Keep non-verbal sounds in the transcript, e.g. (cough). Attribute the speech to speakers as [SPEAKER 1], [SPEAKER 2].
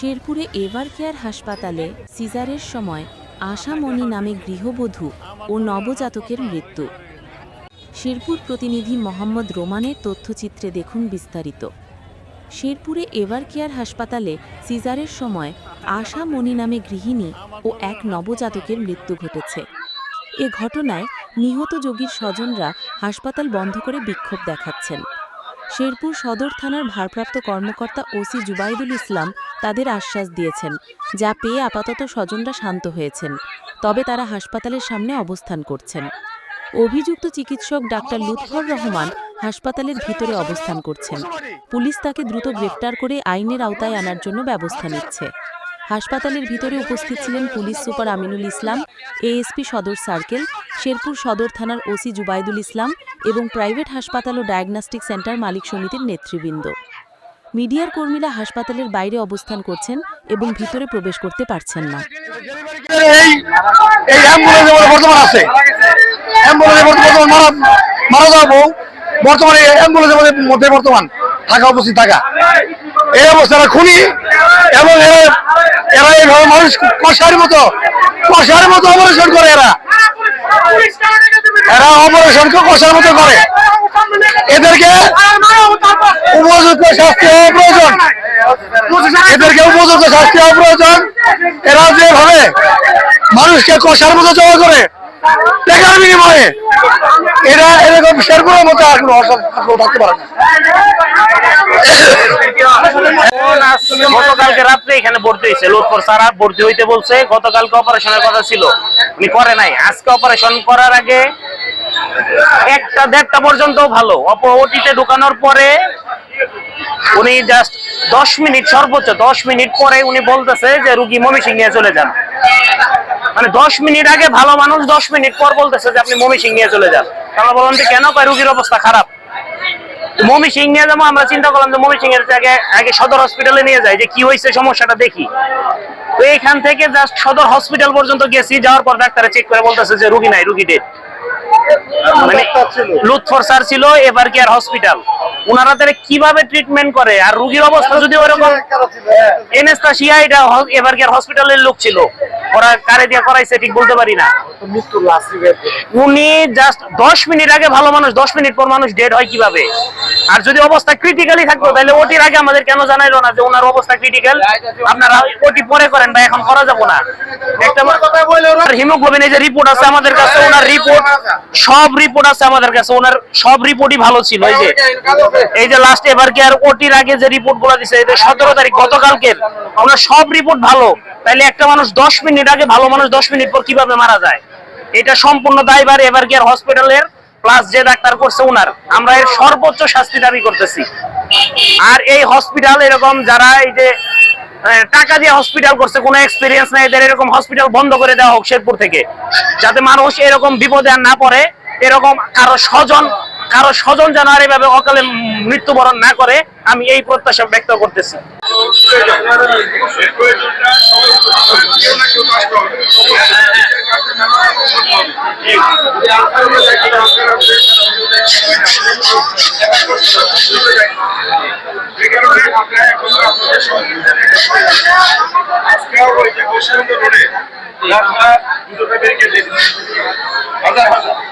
[SPEAKER 1] শেরপুরে ever care হাসপাতালে সিজারের সময় আশামণি নামে গৃহবধূ ও নবজাতকের মৃত্যু। শেরপুর প্রতিনিধি মোহাম্মদ রোমানের তথ্যচিত্রে দেখুন বিস্তারিত। শেরপুরে এভার কেয়ার হাসপাতালে সিজারের সময় আশামণি নামে গৃহিণী ও এক নবজাতকের মৃত্যু ঘটেছে। এ ঘটনায় নিহত যোগীর স্বজনরা হাসপাতাল বন্ধ করে বিক্ষোভ দেখাচ্ছেন। শেরপুর সদর থানার ভারপ্রাপ্ত কর্মকর্তা ওসি জুবাইদুল ইসলাম তাদের আশ্বাস দিয়েছেন, যা পেয়ে আপাতত স্বজনরা শান্ত হয়েছেন, তবে তারা হাসপাতালের সামনে অবস্থান করছেন। অভিযুক্ত চিকিৎসক ডাক্তার লুৎফর রহমান হাসপাতালের ভিতরে অবস্থান করছেন। পুলিশ তাকে দ্রুত গ্রেফতার করে আইনের আওতায় আনার জন্য ব্যবস্থা নিচ্ছে। হাসপাতালের ভিতরে উপস্থিত ছিলেন police super Aminul Islam ASP সদর সার্কেল, শেরপুর সদর থানার ওসি জুবাইদুল ইসলাম এবং প্রাইভেট হাসপাতাল ও ডায়াগনস্টিক সেন্টার মালিক সমিতির নেতৃবৃন্দ। মিডিয়ার কর্মীরা হাসপাতালের বাইরে অবস্থান করছেন এবং ভিতরে প্রবেশ করতে পারছেন না।
[SPEAKER 2] বর্তমান অ্যাম্বুলেন্সের মধ্যে বর্তমান থাকা, উপস্থিত থাকা। এই অবস্থাটা খুনি এবং এরা এরা এইভাবে মানুষ কষার মতো কষার মতো অপারেশন করে এরা। এরা অপারেশনকে কষার মতো করে। এদেরকে উপযুক্ত শাস্তি হওয়া প্রয়োজন। এদেরকে উপযুক্ত শাস্তি হওয়া প্রয়োজন। এরা যেভাবে মানুষকে কষার মতো জমা করে টাকার বিনিময়ে এরা এরকম শেরপুরের মতো আর কোনো থাকতে পারে না। (coughs) (coughs)
[SPEAKER 3] রাত্রে এখানে ভর্তি হয়েছে। লোটপর সারা ভর্তি হইতে বলছে, গতকালকে অপারেশনের কথা ছিল। উনি করে নাই। আজকে অপারেশন করার আগে একটা দেড়টা পর্যন্ত ভালো। ওটিতে ঢুকানোর পরে উনি জাস্ট দশ মিনিট, সর্বোচ্চ দশ মিনিট পরে উনি বলতেছে যে, রুগী মমিসিং নিয়ে চলে যান। মানে দশ মিনিট আগে ভালো মানুষ দশ মিনিট পর বলতেছে যে, আপনি মমিসিং নিয়ে চলে যান। বললাম যে, কেন? কয়, রুগীর অবস্থা খারাপ। মমি সিং নিয়ে যাব আমরা চিন্তা করলাম যে মমি সিং এর আগে আগে সদর হসপিটালে নিয়ে যাই যে কি হয়েছে সমস্যাটা দেখি। তো এইখান থেকে জাস্ট সদর হসপিটাল পর্যন্ত গেছি যাওয়ার পর ডাক্তারে চেক করে বলতেছে যে রুগী নাই রুগী ডেড মানে লুৎফর স্যার ছিল। এবার কেয়ার হসপিটাল ওনারা তাহলে কীভাবে ট্রিটমেন্ট করে? আর রুগীর অবস্থা যদি ওরকম এটা কেয়ার হসপিটালের লোক ছিল? কারে দিয়ে করাইছে ঠিক বলতে পারি না। উনি জাস্ট দশ মিনিট আগে ভালো মানুষ, দশ মিনিট পর মানুষ ডেড হয় কীভাবে? আর যদি অবস্থা ক্রিটিক্যালি থাকতো, তাহলে ওটির আগে আমাদের কেন জানাইলো না যে ওনার অবস্থা ক্রিটিক্যাল আপনারা ওটি পরে করেন বা এখন করা যাব না। একটা হিমোগ্লোবিন, এই যে রিপোর্ট আছে আমাদের কাছে, ওনার রিপোর্ট সব রিপোর্ট আছে আমাদের কাছে, ওনার সব রিপোর্টই ভালো ছিল, এই যে। এই যে লাস্ট এবার কি আর ওটির আগে যে রিপোর্টগুলো দিছে সতেরো তারিখ গতকালকের, ওনার সব রিপোর্ট ভালো। তাইলে একটা মানুষ দশ মিনিট আগে, ভালো মানুষ দশ মিনিট পর কীভাবে মারা যায়? এটা সম্পূর্ণ দায়ভার এবার কেয়ার হসপিটালের প্লাস যে ডাক্তার করছে ওনার আমরা এর সর্বোচ্চ শাস্তি দাবি করতেছি। আর এই হসপিটাল এরকম যারা এই যে টাকা দিয়ে হসপিটাল করছে, কোনো এক্সপিরিয়েন্স নাই, এদের এরকম হসপিটাল বন্ধ করে দেওয়া হোক শেরপুর থেকে। যাতে মানুষ এরকম বিপদে আর না পড়ে, এরকম কারও স্বজন কারও স্বজন যেন আর এভাবে অকালে মৃত্যুবরণ না করে, আমি এই প্রত্যাশা ব্যক্ত করতেছি।
[SPEAKER 4] আজকেও ওই যে বসে রোডে রাস্তা দুটো দিয়েছে হাজার হাজার